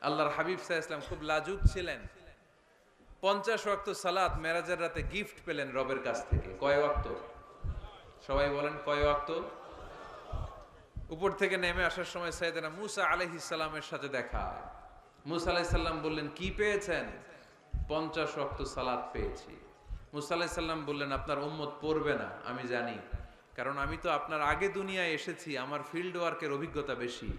আল্লাহর হাবিব সাহা ইসলাম খুব লাজুক ছিলেন। পঞ্চাশ ওয়াক্ত সালাত মেরাজের রাতে গিফট পেলেন রবের কাছ থেকে। কয় ওয়াক্ত? সবাই বলেন কয় ওয়াক্ত? উপর থেকে নেমে আসার সময় সাইদানা মুসা আলাইহিস সালামের সাথে দেখা। মুসা আলাইহিস সালাম বললেন, কি পেয়েছেন? পঞ্চাশ ওয়াক্ত সালাত পেয়েছি। মুসা আলাইহিস সালাম বললেন, আপনার উম্মত পড়বে না, আমি জানি। কারণ আমি তো আপনার আগে দুনিয়ায় এসেছি, আমার ফিল্ড ওয়ার্কের অভিজ্ঞতা বেশি।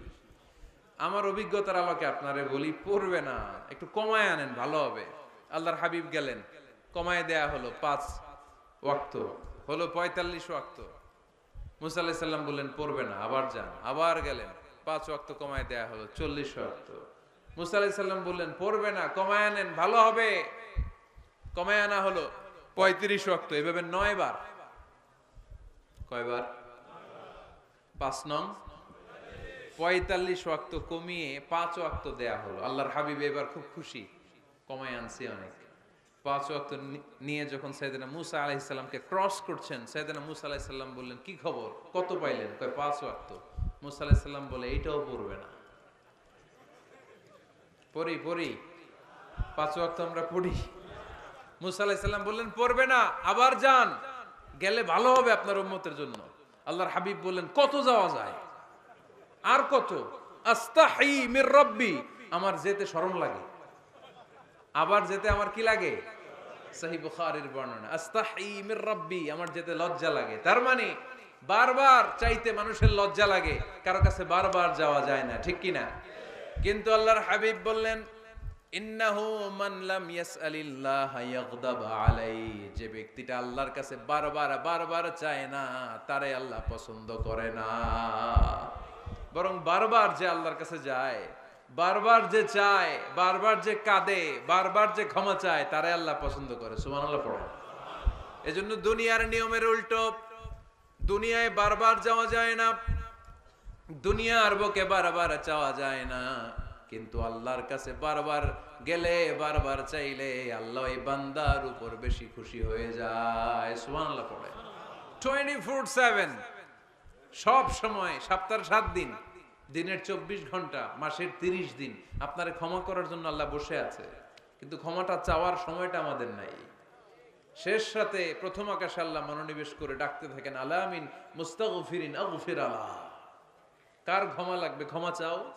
আমার অভিজ্ঞতার আলোকে আপনারে বলি, পড়বে না। একটু কমায় আনেন, ভালো হবে। আল্লাহর হাবিব গেলেন। কমায় দেয়া হলো পাঁচ ওয়াক্ত। হলো পঁয়তাল্লিশ ওয়াক্ত। মুসা আলাইহিস সাল্লাম বললেন, পড়বে না, আবার যান। আবার গেলেন। পাঁচ ওয়াক্ত কমায় দেয়া হলো, চল্লিশ ওয়াক্ত। মুসা আলাইহিস সাল্লাম বললেন, পড়বে না, কমায় আনেন, ভালো হবে। কমায় আনা হলো পঁয়ত্রিশ ওয়াক্ত, এভাবে নয় বার কয়বার? পাঁচ নং। পঁয়তাল্লিশ ওয়াক্ত কমিয়ে পাঁচ ওয়াক্ত দেয়া হলো। আল্লাহর হাবিব এবার খুব খুশি। কমায় আনছি অনেক। পাঁচ ওয়াক্ত নিয়ে যখন সৈয়দনা মুসা আলাইহিসসালামকে ক্রস করছেন সৈয়দনা মুসা আলাইহিসসালাম বললেন, কি খবর? কত পাইলেন? কয়, পাঁচ ওয়াক্ত। মুসা আলাইহিসসালাম বলে, এইটাও পড়বে না। পড়ি পড়ি। পাঁচ ওয়াক্ত আমরা পড়ি। মুসা আলাইহিসসালাম বললেন, পড়বে না, আবার যান। গেলে ভালো হবে আপনার উম্মতের জন্য। আল্লাহর হাবিব বললেন, কত যাওয়া যায়? আর কত? রব্বি। আমার যেতে শরম লাগে। আবার যেতে আমার কি লাগে? লজ্জা লাগে। মানে বারবার যাওয়া যায় না, ঠিক কি না কিন্তু আল্লাহর হাবিব বললেন আলাই। যে ব্যক্তিটা আল্লাহর কাছে বারবার বারবার চায় না, তারে আল্লাহ পছন্দ করে না। বরং বারবার যে আল্লাহর কাছে যায়, বারবার যে চায়, বারবার যে কাঁদে, বারবার যে ক্ষমা চায়, তারে আল্লাহ পছন্দ করে। সুবহানাল্লাহ, পড়ো। এজন্য দুনিয়ার নিয়মের উল্টো, দুনিয়ায় বারবার যাওয়া যায় না, দুনিয়ার বুকে বারবার চাওয়া যায় না। কিন্তু আল্লাহর কাছে বারবার গেলে, বারবার চাইলে আল্লাহ এই বান্দার উপর বেশি খুশি হয়ে যায়। সুবহানাল্লাহ, পড়ে। Twenty four seven. সব সময়, সপ্তাহের সাত দিন, দিনের চব্বিশ ঘণ্টা, মাসের তিরিশ দিন, আপনার ক্ষমা করার জন্য আল্লাহ বসে আছে। কিন্তু ক্ষমাটা চাওয়ার সময়টা আমাদের নাই। শেষ রাতে প্রথম আকাশে আল্লাহ মনোনিবেশ করে ডাকতে থাকেন, আলামিন মুস্তাগফিরিন আগফির আলা। কার ক্ষমা লাগবে? ক্ষমা চাও?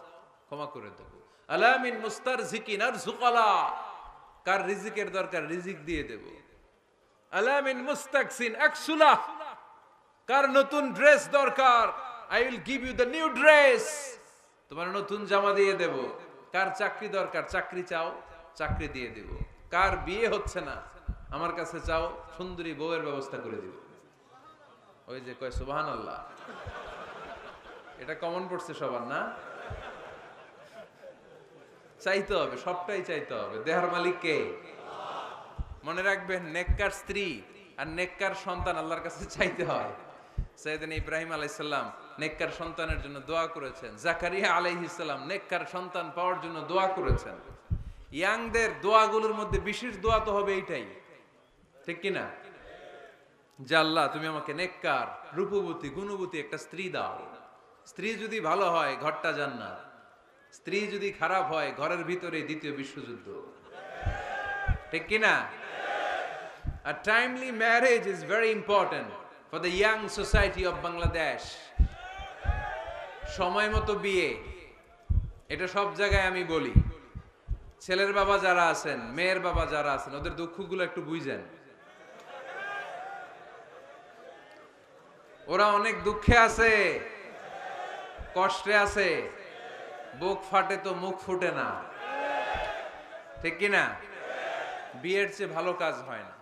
ক্ষমা করে দেব। আলামিন মুস্তার ঝিকিন আর ঝুকালা কার রিজিকের দরকার? রিজিক দিয়ে দেব। আলামিন মুস্তাকসিন একসুলা কার নতুন ড্রেস দরকার? I will give you the new dress তোমার নতুন জামা দিয়ে দেব। কার চাকরি দরকার? চাকরি চাও, চাকরি দিয়ে দেব। কার বিয়ে হচ্ছে না, আমার কাছে চাও, সুন্দরী বউয়ের ব্যবস্থা করে দিব। ওই যে কয় সুবহান আল্লাহ এটা কমন পড়ছে সবার, না? চাইতে হবে, সবটাই চাইতে হবে। দেহার মালিক কে? মনে রাখবেন, নেককার স্ত্রী আর নেককার সন্তান আল্লাহর কাছে চাইতে হয়। সৈয়দিন ইব্রাহিম আলাইসাল্লাম নেককার সন্তানের জন্য দোয়া করেছেন। জাকারিয়া আলাইহিসাল্লাম নেককার সন্তান পাওয়ার জন্য দোয়া করেছেন। ইয়াংদের দোয়াগুলোর মধ্যে বিশেষ দোয়া তো হবে এইটাই। ঠিক কি না যে আল্লাহ, তুমি আমাকে নেককার, রূপবতী, গুণবতী একটা স্ত্রী দাও। স্ত্রী যদি ভালো হয়, ঘরটা জান্নাত। স্ত্রী যদি খারাপ হয়, ঘরের ভিতরে দ্বিতীয় বিশ্বযুদ্ধ। ঠিক কি না A timely marriage is very for the young society of Bangladesh. সময় মতো বিয়ে, এটা সব জায়গায় আমি বলি। ছেলের বাবা যারা আছেন, মেয়ের বাবা যারা আছেন, ওদের দুঃখগুলো একটু বুঝেন। ওরা অনেক দুঃখে আছে, কষ্টে আছে, বুক ফাটে তো মুখ ফুটে না। ঠিক কি না বিয়ের চেয়ে ভালো কাজ হয় না।